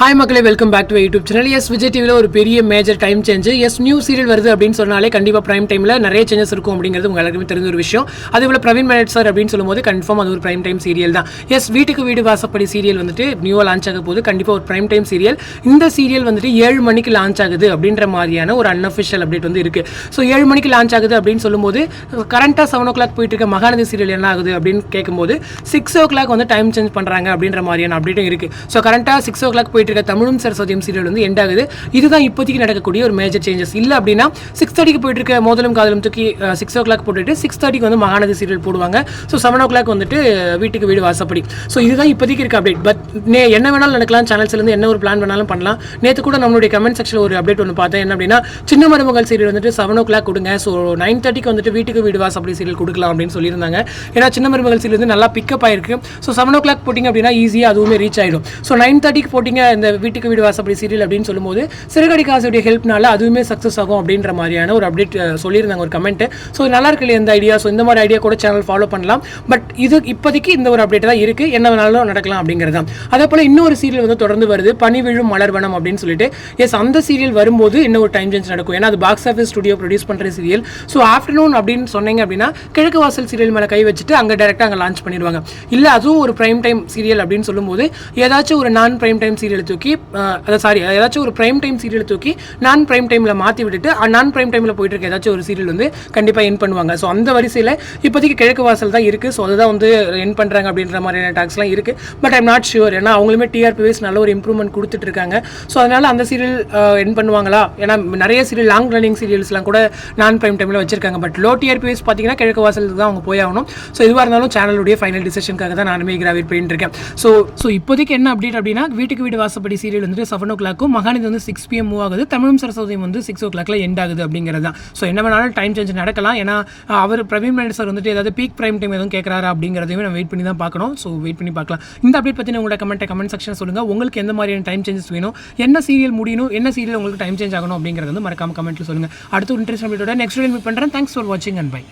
Hi மக்களே welcome back to YouTube channel yes Vijay டிவியில் ஒரு பெரிய major time change yes new serial வருது அப்படின்னு சொன்னாலே கண்டிப்பாக ப்ரைம் டைமில் நிறைய சேஞ்சஸ் இருக்கும் அப்படிங்கிறது உங்கள் எல்லாருக்குமே தெரிஞ்ச ஒரு விஷயம். அதே போல் பிரவீன் மேனட் சார் அப்படின்னு சொல்லும்போது கன்ஃபார்ம் அது ஒரு ப்ரைம் டைம் சீரியல் தான். எஸ் வீட்டுக்கு வீடு வாசப்படி சீரியல் வந்துட்டு நியூவாக லான்ச் ஆக போது கண்டிப்பாக ஒரு ப்ரைம் டைம் சீரியல் இந்த சீரியல் வந்துட்டு ஏழு மணிக்கு லான்ச் ஆகுது அப்படின்ற மாதிரியான ஒரு அன்அஃபிஷியல் அப்டேட் வந்து இருக்கு. ஸோ ஏழு மணிக்கு லான்ச் ஆகுது அப்படின்னு சொல்லும்போது கரண்ட்டாக செவன் ஓ கிளாக் போயிட்டு இருக்க மகாநதி சீரியல் என்ன ஆகுது அப்படின்னு கேட்கும்போது சிக்ஸ் ஓ கிளாக் வந்து டைம் சேஞ்ச் பண்ணுறாங்க அப்படின்ற மாதிரியான அப்டேட்டும் இருக்கு. ஸோ கரண்ட்டாக சிக்ஸ் ஓ கிளாக் போயிட்டு இருக்க தமிழும் சரஸ்வதியும் சீரியல் வந்து எண்ட் ஆகுது. இதுதான் இப்போதைக்கு நடக்கக்கூடிய ஒரு மேஜர் சேஞ்சஸ் இல்லை அப்படின்னா சிக்ஸ் தேர்ட்டிக்கு போயிட்டு இருக்க மோதலும் காதலும் தூக்கி சிக்ஸ் ஓ கிளாக் போட்டுட்டு சிக்ஸ் தேர்ட்டிக்கு வந்து மகாநதி சீரியல் போடுவாங்க. ஸோ செவன் ஓ கிளாக் வந்துட்டு வீட்டுக்கு வீடு வாசப்படி. ஸோ இதுதான் இப்போதைக்கு இருக்க அப்டேட் பட் நே என்ன வேணாலும் நடக்கலாம். சேனல்ஸ்லேருந்து என்ன ஒரு பிளான் வேணாலும் பண்ணலாம். நேற்று கூட நம்மளுடைய கமெண்ட் செக்ஷனில் ஒரு அப்டேட் ஒன்று பார்த்தேன். என்ன அப்படின்னா சின்ன மருமகள் சீரியல் வந்துட்டு செவன் ஓ கிளாக் கொடுங்க ஸோ நைன் தேர்ட்டிக்கு வந்துட்டு வீட்டுக்கு வீடு வாசப்படி சீரியல் கொடுக்கலாம் அப்படின்னு சொல்லியிருந்தாங்க. ஏன்னா சின்ன மருமகள் சீரியல் வந்து நல்லா பிக்கப் ஆயிருக்கு. ஸோ செவன் ஓ கிளாக் போட்டிங்க அப்படின்னா ஈஸியாக அதுவுமே ரீச் ஆகிடும் ஸோ நைன் தேர்ட்டிக்கு போட்டிங்க இந்த வீட்டுக்கு வீடு வாசப்படி சீரியல் அப்படின்னு சொல்லும்போது சிறுகடி காசுடைய ஹெல்ப்னால அதுவுமே சக்ஸஸ் ஆகும் அப்படின்ற மாதிரியான ஒரு அப்டேட் சொல்லியிருந்தாங்க ஒரு கமெண்ட் ஸோ நல்லா இருக்கு இல்லையா இந்த ஐடியா ஸோ இந்த மாதிரி ஐடியா கூட சேனல் ஃபாலோ பண்ணலாம். பட் இது இப்போதைக்கு இந்த ஒரு அப்டேட் தான் இருக்குது என்ன வேணாலும் நடக்கலாம் அப்படிங்கிறது தான். அதே போல் இன்னொரு சீரியல் வந்து தொடர்ந்து வருது. பனி விழும் மலர்வனம் அப்படின்னு சொல்லிட்டு. எஸ் அந்த சீரியல் வரும்போது இன்னும் ஒரு டைம் சேஞ்ச் நடக்கும். ஏன்னா அது பாக்ஸ் ஆஃபீஸ் ஸ்டுடியோ ப்ரொடியூஸ் பண்ணுற சீரியல் ஸோ ஆஃப்டர்நூன் அப்படின்னு சொன்னீங்க அப்படின்னா கிழக்கு வாசல் சீரியல் மேலே கை வச்சுட்டு அங்கே டேரெக்டாக அங்கே லான்ச் பண்ணிடுவாங்க. இல்லை அதுவும் ஒரு ப்ரைம் டைம் சீரியல் அப்படின்னு சொல்லும்போது ஏதாச்சும் ஒரு நான் ப்ரைம் டைம் சீரியல் தூக்கி அதை சாரி ஏதாச்சும் ஒரு ப்ரைம் டைம் சீரியல் தூக்கி நான் ப்ரைம் டைமில் மாற்றி விட்டுட்டு நான் ப்ரைம் டைமில் போயிட்டு இருக்க ஏதாச்சும் ஒரு சீரியல் வந்து கண்டிப்பாக என் பண்ணுவாங்க. ஸோ அந்த வரிசையில் இப்போதைக்கு கிழக்கு வாசல் தான் இருக்குது ஸோ அதுதான் வந்து என் பண்ணுறாங்க அப்படின்ற மாதிரியான டாக்ஸ்லாம் இருக்குது பட் ஐம் நாட் ஷுர் ஏன்னா அவங்களுமே டிஆர்பி வைஸ் நல்ல ஒரு இம்ப்ரூவ்மெண்ட் கொடுத்துட்டு இருக்காங்க ஸோ அதனால் அந்த சீரியல் என் பண்ணுவாங்களா? ஏன்னா நிறைய சீரியல் லாங் ரன்னிங் சீரியல்ஸ்லாம் கூட நான் ப்ரைம் டைமில் வச்சிருக்காங்க. பட் லோ டிஆர்பி வைஸ் பார்த்தீங்கன்னா கிழக்கு வாசலுக்கு தான் அவங்க போய் ஆகணும். ஸோ இதுவாக இருந்தாலும் சேனலுடைய ஃபைனல் டிசிஷனுக்காக தான் நானுமே கிராவிட் பண்ணிட்டு இருக்கேன். ஸோ ஸோ இப்போதைக்கு என்ன அப்டேட் அப்படின்னா வீட்டுக்கு வீடு வாசல் வாசப்படி சீரியல் வந்துட்டு செவன் ஓ கிளாக்கும் மகாநிதி வந்து சிக்ஸ் பிஎம் மூவ் ஆகுது. தமிழும் சரஸ்வதியும் வந்து சிக்ஸ் ஓ கிளாக்ல எண்ட் ஆகுது அப்படிங்கிறது தான். ஸோ என்ன வேணாலும் டைம் சேஞ்ச் நடக்கலாம். ஏன்னா அவர் பிரவீன் மேனட் சார் வந்துட்டு ஏதாவது பீக் பிரைம் டைம் எதுவும் கேட்குறாரு அப்படிங்கிறதையும் நம்ம வெயிட் பண்ணி தான் பார்க்கணும். ஸோ வெயிட் பண்ணி பார்க்கலாம். இந்த அப்டேட் பற்றி உங்களோட கமெண்ட் கமெண்ட் செக்ஷன் சொல்லுங்கள் உங்களுக்கு எந்த மாதிரியான டைம் சேஞ்சஸ் வேணும்? என்ன சீரியல் முடியணும்? என்ன சீரியல் உங்களுக்கு டைம் சேஞ்ச் ஆகணும் அப்படிங்கிறது வந்து மறக்காம கமெண்ட்டில் சொல்லுங்கள் அடுத்த இன்ட்ரெஸ்ட் நம்மளோட நெக்ஸ்ட் மீட் பண்ணுறேன் தேங்க்ஸ் ஃபார் வாட்சிங் அண்ட் பை